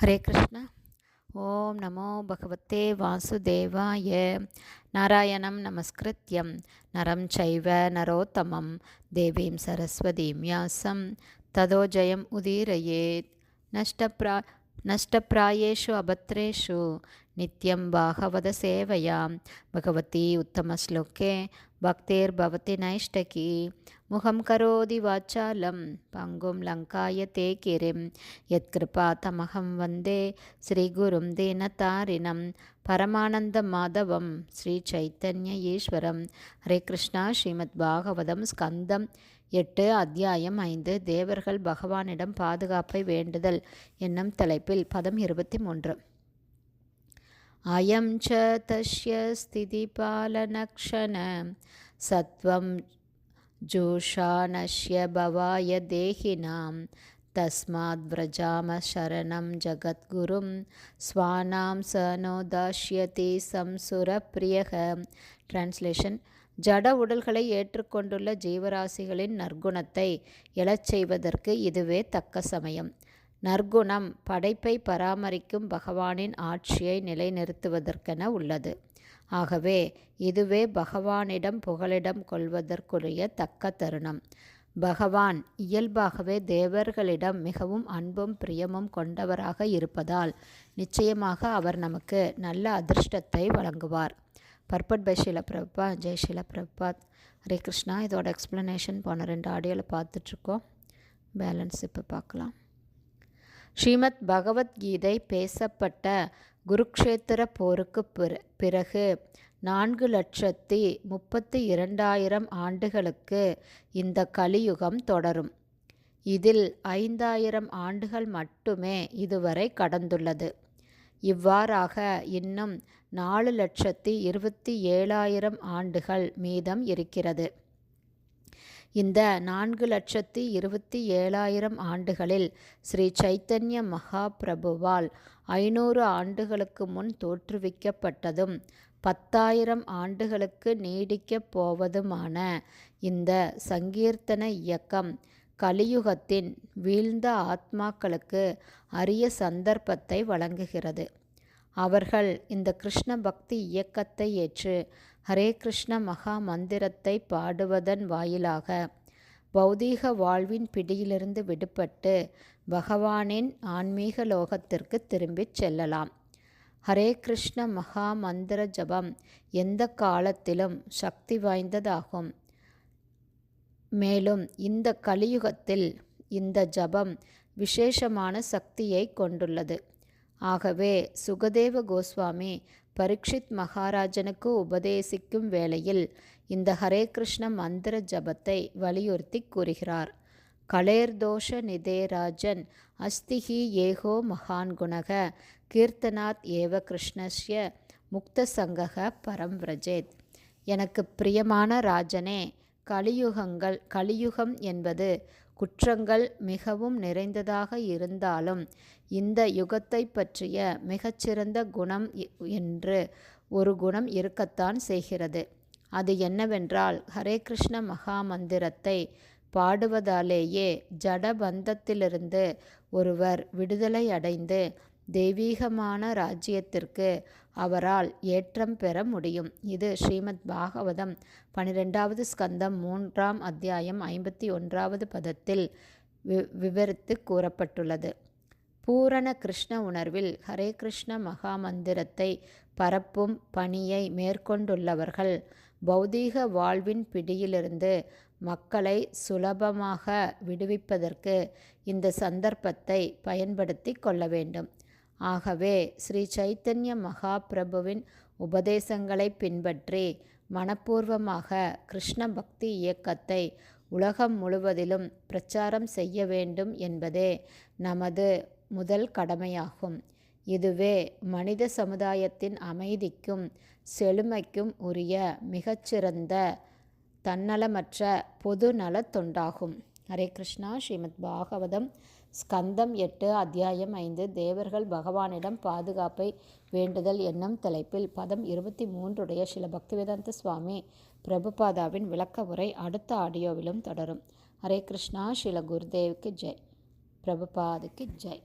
हरे कृष्ण। ॐ नमो भगवते वासुदेवाय। नारायणं नमस्कृत्यं। नरं चैव नरोत्तमं। देवीं सरस्वतीं व्यासं। तदोजयम् उदीरयेत्। नष्टप्रा नष्टप्रायेषु अभद्रेषु नित्यं बाहवदसेवया भगवती उत्तमश्लोके भक्तिर्भवति नैष्टकी। முகம் கரோதி வாச்சாலம் பங்கும் லங்காய தே கிரிம் யத்கிருபா தமகம் வந்தே ஸ்ரீகுரும் தேனதாரிணம் பரமானந்த மாதவம் ஸ்ரீ சைத்தன்ய ஈஸ்வரம். ஹரே கிருஷ்ணா ஸ்ரீமத் பாகவதம் ஸ்கந்தம் எட்டு அத்தியாயம் ஐந்து. தேவர்கள் பகவானிடம் பாதுகாப்பை வேண்டுதல் என்னும் தலைப்பில் பதம் இருபத்தி மூன்று. அயம் ச தஸ்ய ஸ்திதி பாலனக்ஷண சத்வம் ஜோஷானஷ்ய பவாய தேகினாம் தஸ்மாத் விரஜாம சரணம் ஜகத்குரும் ஸ்வானாம் ச நோ தாஷ்யதி டிரான்ஸ்லேஷன் ஜட உடல்களை ஏற்றுக்கொண்டுள்ள ஜீவராசிகளின் நற்குணத்தை எழச் செய்வதற்கு இதுவே தக்க சமயம். நற்குணம் படைப்பை பராமரிக்கும் பகவானின் ஆட்சியை நிலைநிறுத்துவதற்கென உள்ளது. ஆகவே இதுவே பகவானிடம் புகலிடம் கொள்வதற்குரிய தக்க தருணம். பகவான் இயல்பாகவே தேவர்களிடம் மிகவும் அன்பும் பிரியமும் கொண்டவராக இருப்பதால் நிச்சயமாக அவர் நமக்கு நல்ல அதிர்ஷ்டத்தை வழங்குவார். பர்பட் பை ஷீல பிரபா ஜெய் ஷீல பிரபாத் ஹரே கிருஷ்ணா. இதோட எக்ஸ்ப்ளனேஷன் போன ரெண்டு ஆடியோவில் பார்த்துட்ருக்கோம். பேலன்ஸ் இப்போ பார்க்கலாம். ஸ்ரீமத் பகவத்கீதை பேசப்பட்ட குருக்ஷேத்திர போருக்கு பிறகு நான்கு லட்சத்தி முப்பத்தி இரண்டாயிரம் ஆண்டுகளுக்கு இந்த கலியுகம் தொடரும். இதில் ஐந்தாயிரம் ஆண்டுகள் மட்டுமே இதுவரை கடந்துள்ளது. இவ்வாறாக இன்னும் நாலு லட்சத்தி இருபத்தி ஏழாயிரம் ஆண்டுகள் மீதம் இருக்கிறது. இந்த நான்கு லட்சத்தி இருபத்தி ஏழாயிரம் ஆண்டுகளில் ஸ்ரீ சைத்தன்ய மகாபிரபுவால் ஐநூறு ஆண்டுகளுக்கு முன் தோற்றுவிக்கப்பட்டதும் பத்தாயிரம் ஆண்டுகளுக்கு நீடிக்கப் போவதுமான இந்த சங்கீர்த்தன இயக்கம் கலியுகத்தின் வீழ்ந்த ஆத்மாக்களுக்கு அரிய சந்தர்ப்பத்தை வழங்குகிறது. அவர்கள் இந்த கிருஷ்ண பக்தி இயக்கத்தை ஏற்று ஹரே கிருஷ்ண மகா மந்திரத்தை பாடுவதன் வாயிலாக பௌதீக வாழ்வின் பிடியிலிருந்து விடுபட்டு பகவானின் ஆன்மீக லோகத்திற்கு திரும்பிச் செல்லலாம். ஹரே கிருஷ்ண மகா மந்திர ஜபம் எந்த காலத்திலும் சக்தி வாய்ந்ததாகும். மேலும் இந்த கலியுகத்தில் இந்த ஜபம் விசேஷமான சக்தியை கொண்டுள்ளது. ஆகவே சுகதேவ கோஸ்வாமி பரீட்சித் மகாராஜனுக்கு உபதேசிக்கும் வேளையில் இந்த ஹரே கிருஷ்ண மந்திர ஜபத்தை வலியுறுத்தி கூறுகிறார். கலேர்தோஷ நிதேராஜன் அஸ்திஹி ஏகோ மகான் குணக கீர்த்தனாத் ஏவ கிருஷ்ணஸ்ய முக்த சங்கக பரம் விரஜேத். எனக்கு பிரியமான ராஜனே கலியுகங்கள் கலியுகம் என்பது குற்றங்கள் மிகவும் நிறைந்ததாக இருந்தாலும் இந்த யுகத்தை பற்றிய மிகச்சிறந்த குணம் என்று ஒரு குணம் இருக்கத்தான் செய்கிறது. அது என்னவென்றால் ஹரே கிருஷ்ண மகா மந்திரத்தை பாடுவதாலேயே ஜடபந்தத்திலிருந்து ஒருவர் விடுதலை அடைந்து தெய்வீகமான ராஜ்யத்திற்கு அவரால் ஏற்றம் பெற முடியும். இது ஸ்ரீமத் பாகவதம் பனிரெண்டாவது ஸ்கந்தம் மூன்றாம் அத்தியாயம் ஐம்பத்தி ஒன்றாவது பதத்தில் வி விவரித்து கூறப்பட்டுள்ளது. பூரண கிருஷ்ண உணர்வில் ஹரே கிருஷ்ண மகா மந்திரத்தை பரப்பும் பணியை மேற்கொண்டுள்ளவர்கள் பௌதீக வாழ்வின் பிடியிலிருந்து மக்களை சுலபமாக விடுவிப்பதற்கு இந்த சந்தர்ப்பத்தை பயன்படுத்தி கொள்ள வேண்டும். ஆகவே ஸ்ரீ சைத்தன்ய மகாபிரபுவின் உபதேசங்களை பின்பற்றி மனப்பூர்வமாக கிருஷ்ண பக்தி இயக்கத்தை உலகம் முழுவதிலும் பிரச்சாரம் செய்ய வேண்டும் என்பதே நமது முதல் கடமையாகும். இதுவே மனித சமுதாயத்தின் அமைதிக்கும் செழுமைக்கும் உரிய மிகச்சிறந்த தன்னலமற்ற பொது நலத் தொண்டாகும். ஹரே கிருஷ்ணா. ஸ்ரீமத் பாகவதம் ஸ்கந்தம் எட்டு அத்தியாயம் ஐந்து. தேவர்கள் பகவானிடம் பாதுகாப்பை வேண்டுதல் என்னும் தலைப்பில் பதம் இருபத்தி மூன்றுடைய சில பக்திவேதாந்த சுவாமி பிரபுபாதாவின் விளக்க உரை அடுத்த ஆடியோவிலும் தொடரும். ஹரே கிருஷ்ணா. ஸ்ரீல குருதேவுக்கு ஜெய். பிரபுபாதுக்கு ஜெய்.